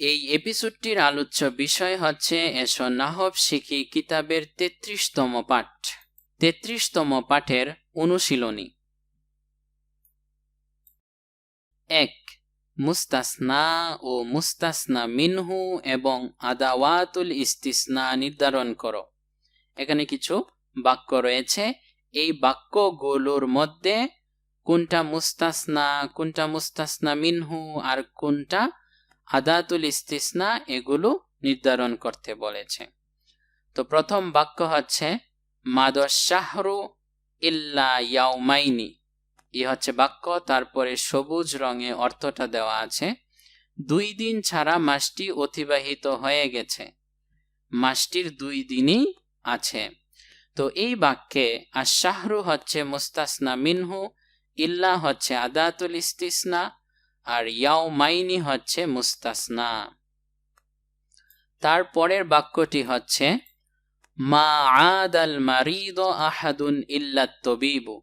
এই এপিসোডটির আলোচ্য বিষয় হচ্ছে এসো নাহব শিখি কিতাবের তেত্রিশতম পাঠ। তেত্রিশতম পাঠের অনুশীলনী। এক, মুস্তাসনা ও মুস্তাসনা মিনহু এবং আদাওয়াতুল ইস্তিসনা নির্ধারণ করো। এখানে কিছু বাক্য রয়েছে। এই বাক্যগুলোর মধ্যে কোনটা মুস্তাসনা কোনটা মুস্তাসনা মিনহু আর কোনটা আদাতুল ইস্তিসনা এগুলো নির্ধারণ করতে বলেছে। তো প্রথম বাক্য হচ্ছে মাদশ শাহরু ইল্লা ইয়াউমাইনি। ই হচ্ছে বাক্য, তারপরে সবুজ রঙে অর্থটা দেওয়া আছে। দুই দিন ছাড়া মাসটি অতিবাহিত হয়ে গেছে। মাসটির দুই দিনই আছে। তো এই বাক্যে আর শাহরু হচ্ছে মুস্তাসনা মিনহু, ইল্লা হচ্ছে আদাতুল ইস্তিসনা আর ইয়াও মাইনি হচ্ছে মুস্তাসনা। তারপরের বাক্যটি হচ্ছে, মা আদ আল মারিদ আহাদুন ইল্লা তবিবু।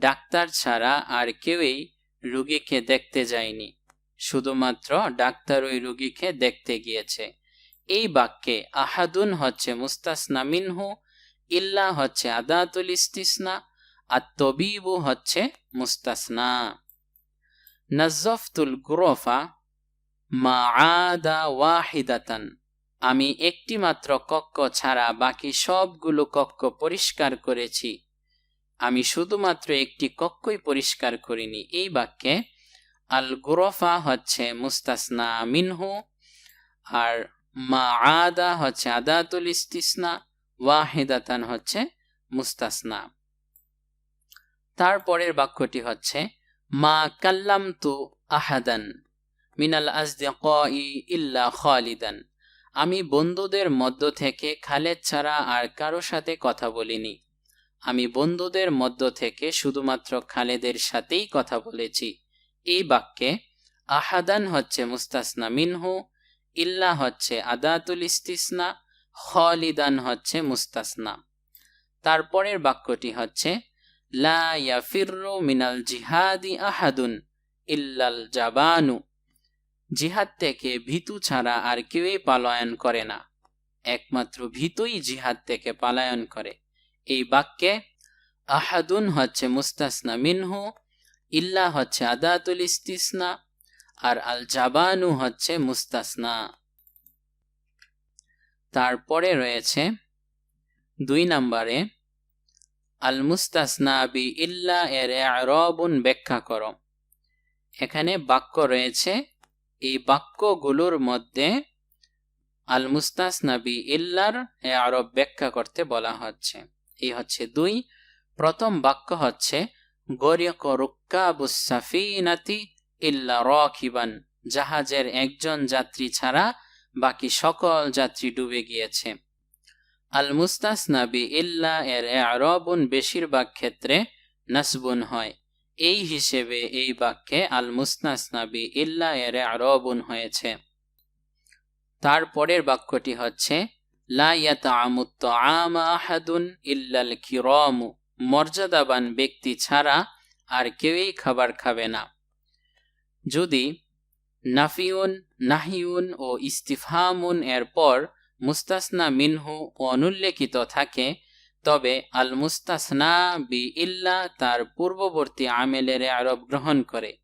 ডাক্তার ছাড়া আর কেউই রুগীকে দেখতে যায়নি। শুধুমাত্র ডাক্তার ওই রুগীকে দেখতে গিয়েছে। এই বাক্যে আহাদুন হচ্ছে মুস্তাসনা মিনহু, ইল্লা হচ্ছে আদাতুল ইস্তিসনা, আর তবিবু হচ্ছে মুস্তাসনা। নাজফতুল গুরফা মা আদা ওয়াহিদাতান। আমি একটি মাত্র কক্ষ ছাড়া বাকি সবগুলো কক্ষ পরিষ্কার করেছি। আমি শুধুমাত্র একটি কক্ষই পরিষ্কার করিনি। এই বাক্যে আল গুরফা হচ্ছে মুস্তাসনা মিনহু, আর মা আদা হচ্ছে আদাতুল ইস্তিসনা, ওয়াহিদাতান হচ্ছে মুস্তাসনা। তারপরের বাক্যটি হচ্ছে মা কাল্লাম তু আহাদান মিনাল আজদিকাই ইল্লা খালিদান। আমি বন্ধুদের মধ্য থেকে খালেদ ছাড়া আর কারও সাথে কথা বলিনি। আমি বন্ধুদের মধ্য থেকে শুধুমাত্র খালেদের সাথেই কথা বলেছি। এই বাক্যে, আহাদান হচ্ছে মুস্তাসনা মিনহু, ইল্লা হচ্ছে আদাতুল ইস্তিসনা, খলিদান হচ্ছে মুস্তাসনা। তারপরের বাক্যটি হচ্ছে লা ইয়াফিরু মিনাল জিহাদি আহাদুন ইল্লাল জাবানু। জিহাদ থেকে ভীতু ছাড়া আর কেউই পালায়ন করে না। একমাত্র ভীতুই জিহাদ থেকে পালায়ন করে। এই বাক্যে আহাদুন হচ্ছে মুস্তাসনা মিনহু, ইল্লা হচ্ছে আদাতুল ইস্তিসনা, আর আল জাবানু হচ্ছে মুস্তাসনা। তারপরে রয়েছে দুই নম্বরে আল মুস্তাসনা বি ইল্লা এর রবুন ব্যাখ্যা করো। এখানে বাক্য রয়েছে, এই বাক্যগুলোর মধ্যে আল মুস্তাসনা বি ইল্লার আরব ব্যাখ্যা করতে বলা হচ্ছে। এই হচ্ছে দুই। প্রথম বাক্য হচ্ছে রুক্কাবুসাফিনাতি ইল্লা রকিবান, জাহাজের একজন যাত্রী ছাড়া বাকি সকল যাত্রী ডুবে গিয়েছে। আল মুস্তাসনাবি ইল্লা এর আরবুন বেশিরভাগ ক্ষেত্রে নাসবুন হয়। এই হিসেবে এই বাক্যে আল মুস্তাসনাবি ইল্লা এর আরবুন হয়েছে। তারপরের বাক্যটি হচ্ছে আহাদুন ইল্লাল মর্যাদাবান ব্যক্তি ছাড়া আর কেউই খাবার খাবে না। যদি নাফিউন, নাহিউন ও ইস্তিফামুন এর পর মুস্তাসনা মিনহু অনুল্লেখিত থাকে, তবে আল মুস্তাসনা বি ইল্লা তার পূর্ববর্তী আমেলের আরব গ্রহণ করে।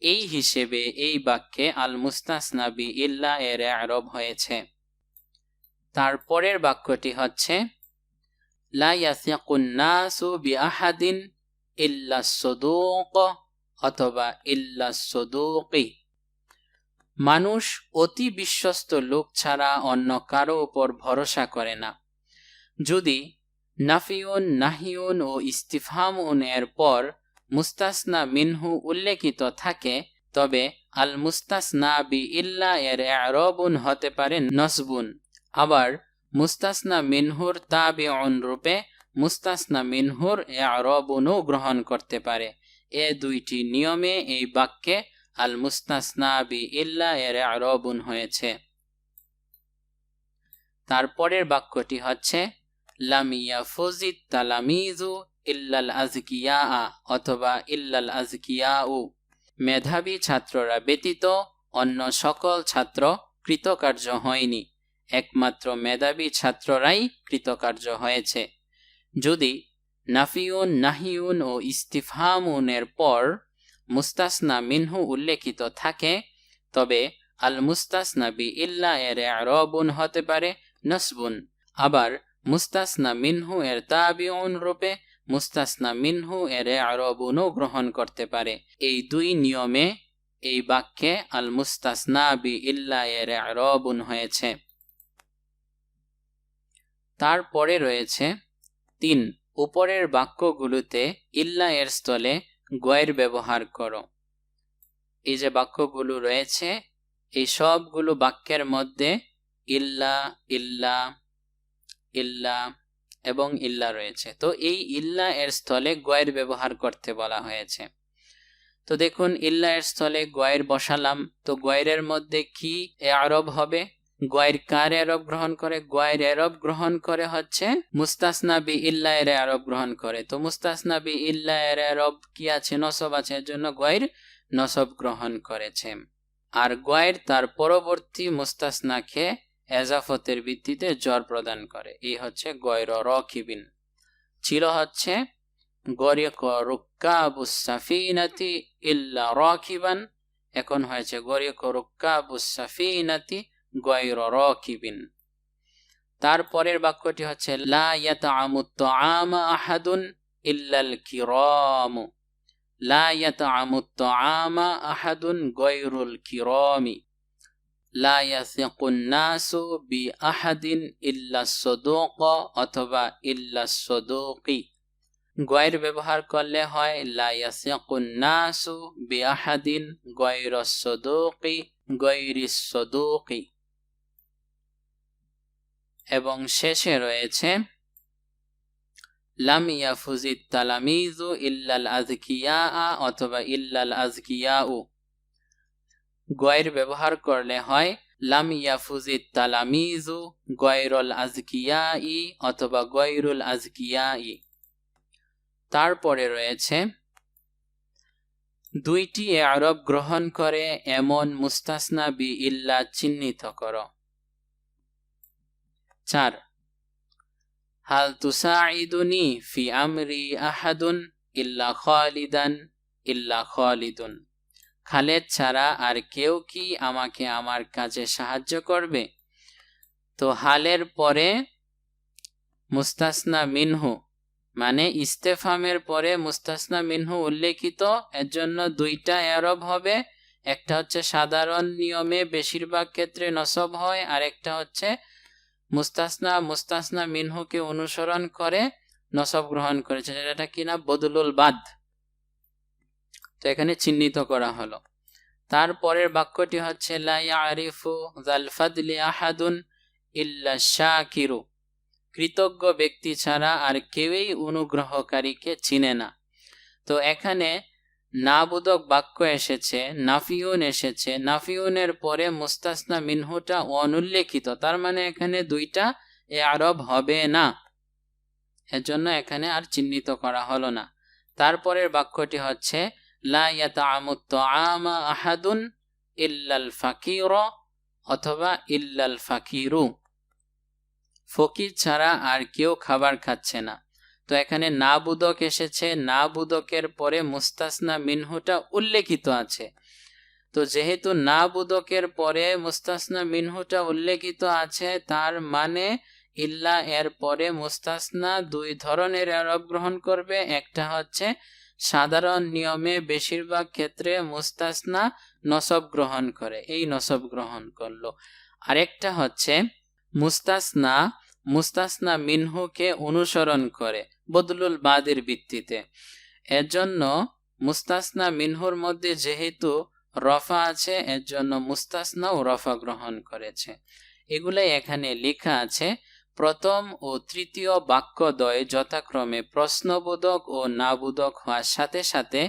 এই হিসেবে এই বাক্যে আল মুস্তাসনা বি ইল্লা এর আরব হয়েছে। তারপরের বাক্যটি হচ্ছে, লা বি আহাদিন ইল্লা সদুক অথবা ইল্লা সদুকি। মানুষ অতি বিশ্বস্ত লোক ছাড়া অন্য কারও উপর ভরসা করে না। যদি নাফিউন, নাহিউন ও ইস্তিফামুন এর পর মুস্তাসনা মিনহু উল্লেখিত থাকে, তবে আল মুস্তাসনা বি ইল্লা এর আরবুন হতে পারে নসবুন। আবার মুস্তাসনা মিনহুর তাবি রূপে মুস্তাসনা মিনহুর এ আরবুনও গ্রহণ করতে পারে। এ দুইটি নিয়মে এই বাক্যে আল মুস্তাসনাবি ইল্লা এর আরবুন হয়েছে। তারপরের বাক্যটি হচ্ছে লামিয়া ফজিদ তালামিজু ইল্লাল আজকিয়া অথবা, ইল্লাল আজকিয়া মেধাবী ছাত্ররা ব্যতীত অন্য সকল ছাত্র কৃতকার্য হয়নি। একমাত্র মেধাবী ছাত্ররাই কৃতকার্য হয়েছে। যদি নাফিউন, নাহিউন ও ইস্তিফহামুনের পর মুস্তাসনা মিনহু উল্লেখিত থাকে, তবে আল মুস্তাসনা বি ইল্লা এর রবুন হতে পারে, নসবুন। আবার মুস্তাসনা মিনহু এর তাবিউন রূপে মুস্তাসনা মিনহু এর আরবুনও গ্রহণ করতে পারে। এই দুই নিয়মে এই বাক্যে আল মুস্তাসনা বি ইল্লা এর আরবুন হয়েছে। তারপরে রয়েছে তিন, উপরের বাক্যগুলোতে ইল্লা এর স্থলে গয়ের ব্যবহার করো। এই যে বাক্যগুলো রয়েছে, এই সবগুলো বাক্যের মধ্যে ইল্লা ইল্লা ইল্লা এবং ইল্লা রয়েছে। তো এই ইল্লা এর স্থলে গয়ের ব্যবহার করতে বলা হয়েছে। তো দেখুন, ইল্লা এর স্থলে গয়ের বসালাম। তো গয়ের মধ্যে কি এ আরব হবে? গয়ের কার এরব গ্রহণ করে? গয়ের এরব গ্রহণ করে হচ্ছে মুস্তাসনা বি ইল্লা এর গ্রহণ করে। তো মুস্তাসনা বি ইল্লা এর কি আছে? নসব আছে। এর জন্য গয়ের নসব গ্রহণ করেছে। আর গয়ের তার পরবর্তী মুস্তাসনাকে এজাফতের ভিত্তিতে জ্বর প্রদান করে। এই হচ্ছে গয়র রকিবিন। ছিল হচ্ছে গরিক রুক্কাবুস সাফিনাতি ইল্লা রকিবান। এখন হয়েছে গরিক রুক্কাবুস সাফিনাতি গয়র রকিবিন। তারপরের বাক্যটি হচ্ছে, লা ইয়াতামুত তাআমা আহাদুন ইল্লাল কিরামু। লা ইয়াতামুত তাআমা আহাদুন গয়রুল কিরামি। লা ইয়াসিকুন নাসু বি আহাদিন ইল্লা অথবা ইল্লা সদুকি। গয়ের ব্যবহার করলে হয়, লা ইয়াসিকুন নাসু বি আহাদিন গয়র সদুকি গয়রি সদুকি। এবং শেষে রয়েছে, লাম ইয়াফুজিত তালামিজু ইল্লাল আজকিয়া অথবা ইল্লাল আজকিয়াউ গয়ের ব্যবহার করলে হয়, লাম ইয়াফুজিত তালামিজু গয়রল ই অথবা গয়রুল আজকিয়া ই তারপরে রয়েছে, দুইটি আরব গ্রহণ করে এমন মুস্তাসনা বি ইল্লা চিহ্নিত কর চার। হাল তুসাইদুনি ফি আমরি আহাদুন ইল্লা খালিদান ইল্লা খালিদুন। খালেদ ছাড়া আর কেউ কি আমাকে আমার কাজে সাহায্য করবে? তো হালের পরে মুস্তাসনা মিনহু মানে ইস্তেফামের পরে মুস্তাসনা মিনহু উল্লেখিত, এর জন্য দুইটা এরব হবে। একটা হচ্ছে সাধারণ নিয়মে বেশিরভাগ ক্ষেত্রে নসব হয় আর একটা হচ্ছে মুস্তাসনা মুস্তাসনা মিনহুকে অনুসরণ করে নসব গ্রহণ করেছে এটা কিনা? বদলুল বাদ। তো এখানে চিহ্নিত করা হলো। তারপরের বাক্যটি হচ্ছে কৃতজ্ঞ ব্যক্তি ছাড়া আর কেউই অনুগ্রহকারীকে চিনে না। তো এখানে নাবুদক বাক্য এসেছে, নাফিউন এসেছে। নাফিউনের পরে মুস্তাসনা মিনহুটা অনুল্লেখিত। তার মানে এখানে দুইটা এ আরব হবে না। এজন্য এখানে আর চিহ্নিত করা হলো না। তারপরের বাক্যটি হচ্ছে আহাদুন ইল্লাল ফাকির অথবা ইল্লাল ফাকিরু। ফকির ছাড়া আর কেউ খাবার খাচ্ছে না। তো এখানে না বুদক এসেছে। না বুদকের পরে মুস্তাসনা মিনহুটা উল্লেখিত আছে। তো যেহেতু না বুদকের পরে মুস্তাসনা মিনহুটা উল্লেখিত আছে, তার মানে ইল্লা এর পরে মুস্তাসনা দুই ধরনের আরব গ্রহণ করবে। একটা হচ্ছে সাধারণ নিয়মে বেশিরভাগ ক্ষেত্রে মুস্তাসনা নসব গ্রহণ করে। এই নসব গ্রহণ করল। আরেকটা হচ্ছে মুস্তাসনা মুস্তাসনা মিনহুকে অনুসরণ করে বদলুল বাদের ভিত্তিতে। এর জন্য মুস্তাসনা মিনহুর মধ্যে যেহেতু রফা আছে এর জন্য মুস্তাসনাও রফা গ্রহণ করেছে। এগুলাই এখানে লেখা আছে, প্রথম ও তৃতীয় বাক্যদ্বয় যথাক্রমে প্রশ্নবোধক ও নাবোধক হওয়ার সাথে সাথে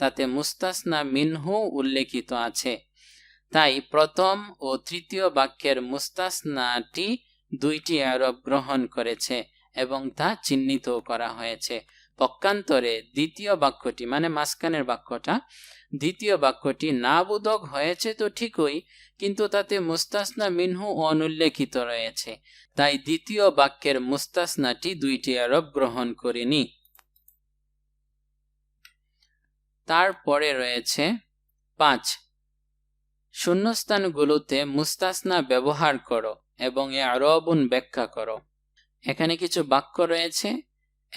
তাতে মুস্তাসনা মিনহু উল্লেখিত আছে। তাই প্রথম ও তৃতীয় বাক্যের মুস্তাসনাটি দুইটি আরব গ্রহণ করেছে এবং তা চিহ্নিত করা হয়েছে। পক্ষান্তরে দ্বিতীয় বাক্যটি মানে মাঝখানের বাক্যটা, দ্বিতীয় বাক্যটি নাবুদক হয়েছে তো ঠিকই, কিন্তু তাতে মুস্তাসনা মিনহু অনুল্লেখিত রয়েছে। তাই দ্বিতীয় বাক্যের মুস্তাসনাটি দুইটি আরব গ্রহণ করেনি। তারপরে রয়েছে পাঁচ, শূন্যস্থানগুলোতে মুস্তাসনা ব্যবহার করো। এবং এ আরবুন ব্যাখ্যা করো। এখানে কিছু বাক্য রয়েছে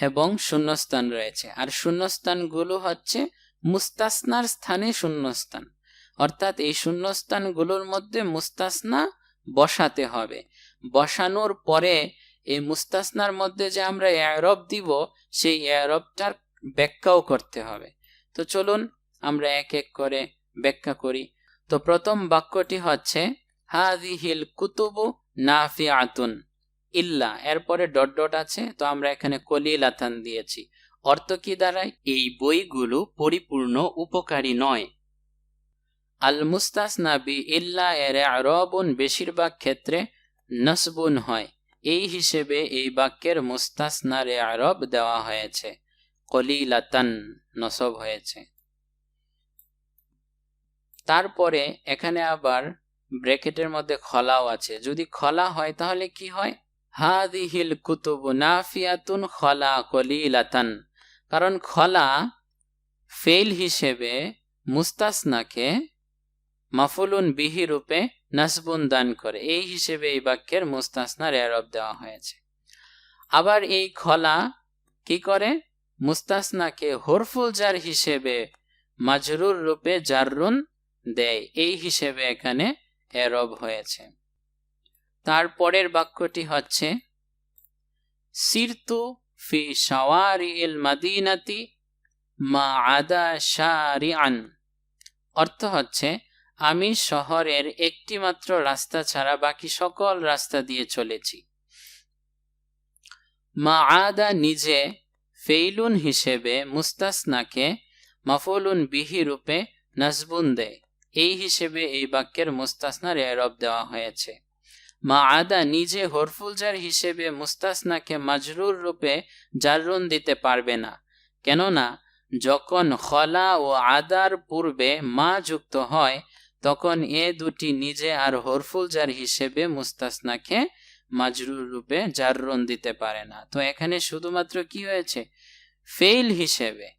এবং শূন্যস্থান রয়েছে। আর শূন্যস্থানগুলো হচ্ছে মুস্তাসনার স্থানে শূন্যস্থান। অর্থাৎ এই শূন্যস্থানগুলোর মধ্যে মুস্তাসনা বসাতে হবে। বসানোর পরে এই মুস্তাসনার মধ্যে যে আমরা এরব দিব, সেই এরবটার ব্যাখ্যাও করতে হবে। তো চলুন আমরা এক এক করে ব্যাখ্যা করি। তো প্রথম বাক্যটি হচ্ছে হাদিহিল কুতুবু নাফিআতুন, ইল্লা, এরপরে ডট ডট আছে, তো আমরা এখানে কলিলাতান দিয়েছি। অর্থ কি দাঁড়ায়? এই বইগুলো পরিপূর্ণ উপকারী নয়। আল মুস্তাসনা বি ইল্লা, এর আরবুন বেশিরভাগ ক্ষেত্রে নসবুন হয়। এই হিসেবে এই বাক্যের মুস্তাসনারে আরব দেওয়া হয়েছে। কলিলাতান নসব হয়েছে। তারপরে এখানে আবার ব্র্যাকেটের মধ্যে খলাও আছে। যদি খলা হয়, তাহলে কি হয়? হাদিহিল কুতুব নাফিয়াতুন খলা কলিলাতান। কারণ খলা ফেল হিসেবে মুস্তাসনাকে মাফুলুন বিহি রূপে নাসবুন দান করে। এই হিসেবে এই বাক্যের মুস্তাসনার এরব দেওয়া হয়েছে। আবার এই খলা কি করে? মুস্তাসনাকে হরফুল জার হিসেবে মাজরুর রূপে জাররুন দেয়। এই হিসেবে এখানে এরব হয়েছে। তারপরের বাক্যটি হচ্ছে, সিরতু ফি শাওয়ারি মাদিনাতি মা আদা শারিআন। অর্থ হচ্ছে, আমি শহরের একটি মাত্র রাস্তা ছাড়া বাকি সকল রাস্তা দিয়ে চলেছি। মা আদা নিজে ফেইলুন হিসেবে মুস্তাসনাকে মাফুলুন বিহি রূপে নাজবুন দেয়। এই হিসেবে এই বাক্যের মুস্তাসনার এরব দেওয়া হয়েছে। মা আদা নিজে হরফুলজার হিসেবে মুস্তাসনাকে মাজরুর রূপে জাররুন দিতে পারবে না। কেননা, যখন খলা ও আদার পূর্বে মা যুক্ত হয়, তখন এ দুটি নিজে আর হরফুলজার হিসেবে মুস্তাসনাকে মাজরুর রূপে জাররুন দিতে পারে না। তো এখানে শুধুমাত্র কি হয়েছে? ফেইল হিসেবে।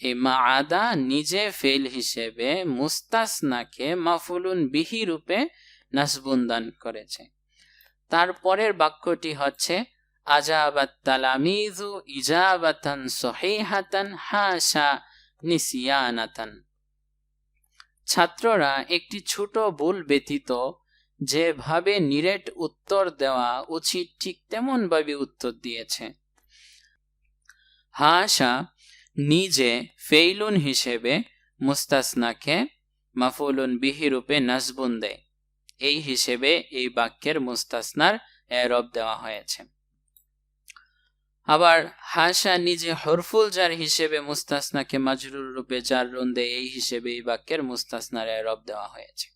এই মা আদা নিজে ফেল হিসেবে মুস্তাসনাকে মাফুলুন বিহি রূপে নাসবুন দান করেছে তারপরের বাক্যটি হচ্ছে, আজাবাত তালামিজু ইজাবাতান সহিহাতান হাসা নিসিয়ানাতান। ছাত্ররা একটি ছোট ভুল ব্যতীত যেভাবে নিরেট উত্তর দেওয়া উচিত ঠিক তেমন ভাবে উত্তর দিয়েছে। হাসা নিজে ফেইলুন হিসেবে মুস্তাসনাকে মাফুলুন বিহি রূপে নাজবুন দেয়। এই হিসেবে এই বাক্যের মুস্তাসনার এরব দেওয়া হয়েছে। আবার হাসা নিজে হরফুল জার হিসেবে মুস্তাসনাকে মাজরুর রূপে জার রুন দেয়, এই হিসেবে এই বাক্যের মুস্তাসনার এরব দেওয়া হয়েছে।